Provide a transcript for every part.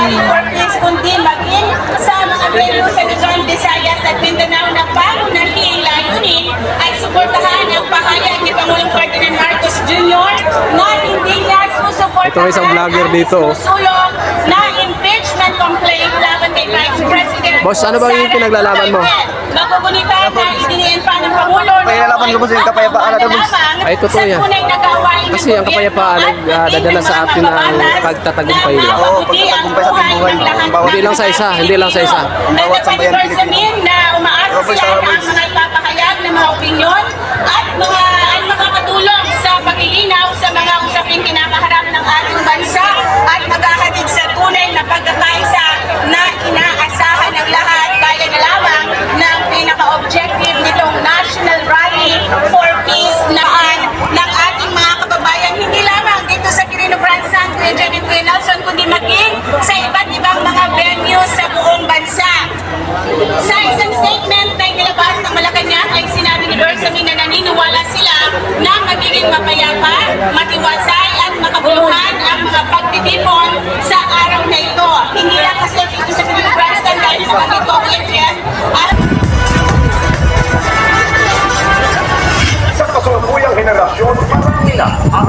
Rally for Peace, kundi maging sa mga venue sa Luzon, Visayas at Mindanao na pangunahing layunin ay suportahan ang pahayag ni Pangulong Ferdinand Marcos Jr. na hindi niya susuportahan Ito, isang vlogger dito, susulong na impeachment complaint laban kay Vice President Boss, ano bang yung pinaglalaban mo? Magugunita na pa ng Pangulo ko po sa kapayapaan at abos. Ay, totoo yan. Kasi ang kapayapaan ay, ah, dadala sa atin ng pagtatagumpay lang. Oo, pagtatagumpay sa ating buhay. Bawat- Hindi lang sa isa, hindi lang sa isa. Bawat sambayan Pilipino. na umaasa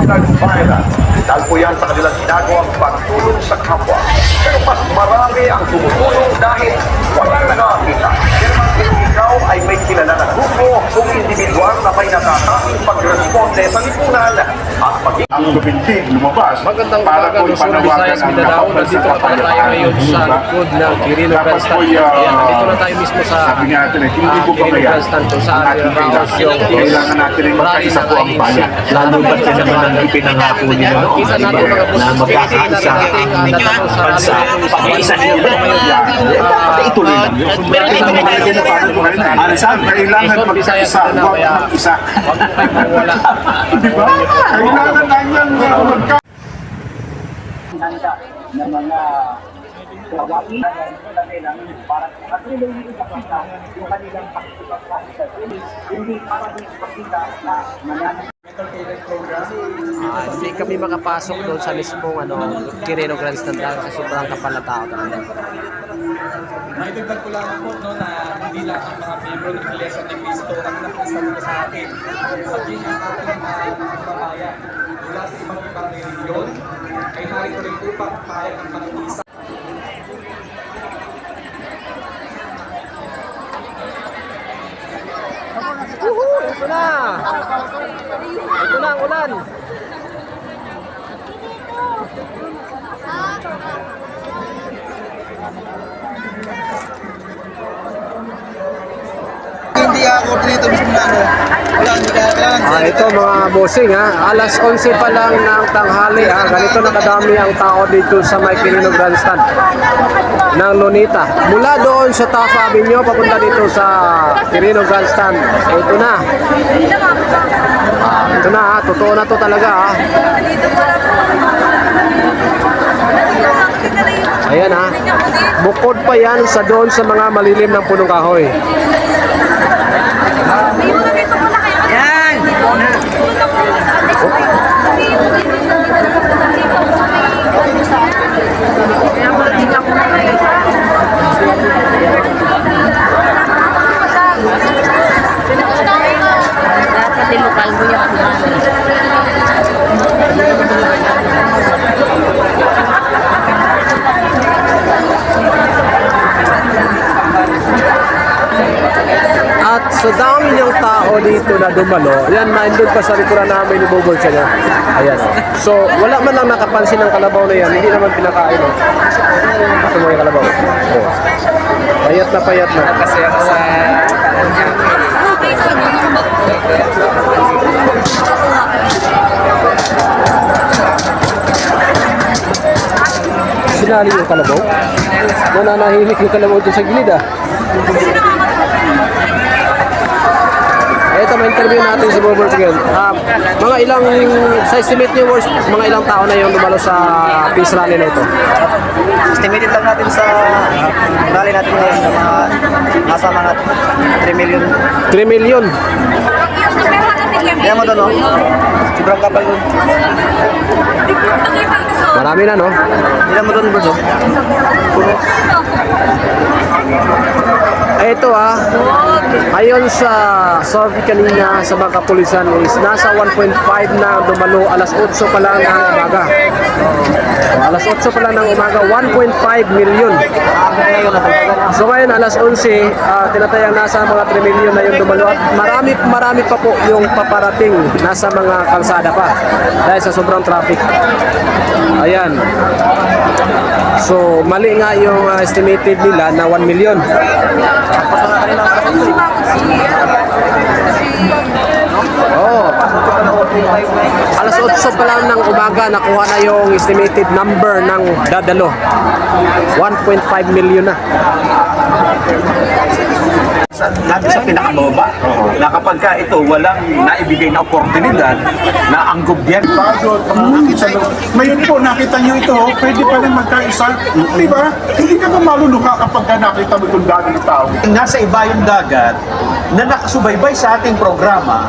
na ang nag-viral. Dahil po yan sa kanilang ginagawang pagtulong sa kapwa. Pero mas marami ang tumutulong dahil walang nakakita. Pero kung ikaw ay may kilala na grupo o individual na may natatanging pagresponde sa lipunan at maging ang lupintig lumabas Magandang para po ipanawagan ang Mindanao. Nandito sa na tayo ngayon ng sa likod ng Quirino Grandstand. Ayan, nandito na tayo mismo sa eh, hindi ah, ba Quirino kaya Grandstand kung saan kailangan? yung Kailangan natin ay magkaisa po ang bayan. Lalo ba't yan naman ang ipinangako nila noon, di ba? Na magkakaisa ang sa bansa. rally. Pag-iisa nila. Dapat ituloy lang yun. Ano saan? Kailangan Luzon, Visayas, magkaisa, huwag kaya mag-isa. Di ba? Kailangan na yan uh, magka Ah, hindi kami makapasok doon sa mismong ano, Quirino Grandstand dahil sa sobrang kapal na tao talaga. Naidagdag ko lang po no, na hindi lang ang mga membro ng Iglesia ni Cristo ang nakisabi sa atin. Maging ang ating mga kababayan mula sa ibang ibang reliyon ay narito rin upang pahayag ang pag-iisa Ito na! Ang ulan! Hindi ako dito mismo na ano. Wala, hindi ito mga bossing ha, alas 11 pa lang ng tanghali ha, ganito nakadami ang tao dito sa may Grandstand ng Lunita. Mula doon sa Taft Avenue, papunta dito sa Quirino Grandstand. Ito na. Ito na ha, totoo na to talaga ha. Ayan ha. Bukod pa yan sa doon sa mga malilim ng punong kahoy. Dapat din lokal mo yan. At sa dami ng tao dito na dumalo, yan, nandun pa sa likuran namin ni Bubol siya niya. Ayan. So, wala man lang nakapansin ng kalabaw na yan, hindi naman pinakain. Oh. Ito mo yung kalabaw. Oh. Payat na payat na. kasi ako sa Sinali yung kalabaw. Nananahimik yung kalabaw dyan sa gilid ah. Ito, ma-interview natin si Bubble again. Ah, mga ilang, sa estimate niyo, boss, mga ilang tao na yung dumalo sa peace rally na ito? Estimated lang natin sa rally natin ngayon mga nasa mga 3 million. 3 million. Kaya mo doon, no? Sobrang kapal doon. Marami na, no? Kaya mo doon, bro. Eh, Ito ah, ayon sa survey kanina sa mga kapulisan is nasa 1.5 na dumalo alas 8 pa lang ng umaga. O, alas 8 pa lang ng umaga, 1.5 million. So ngayon alas 11, ah, tinatayang nasa mga 3 million na yung dumalo at marami marami pa po yung paparating nasa mga kalsada pa dahil sa sobrang traffic. Ayan. So mali nga yung ah, estimated nila na 1 million. Oh. Alas 8 pa lang ng umaga nakuha na yung estimated number ng dadalo. 1.5 million na. Sabi sa pinakababa, na kapag ka ito walang naibigay na oportunidad na ang gobyerno Bago, nakita nyo. Ngayon po, nakita nyo ito, oh, pwede pa rin magkaisa. Di ba? Hindi ka ba maluluha kapag ka nakita mo itong dami ng tao? nasa ibayong dagat na nakasubaybay sa ating programa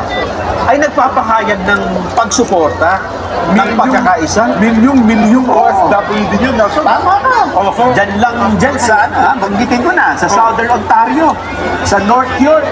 ay nagpapahayag ng pagsuporta ng pagkakaisa. Milyong, milyong OFW din yun. So, tama na. Oho. Diyan lang, diyan sa, ano, ha, banggitin ko na, sa Southern Ontario, sa North York,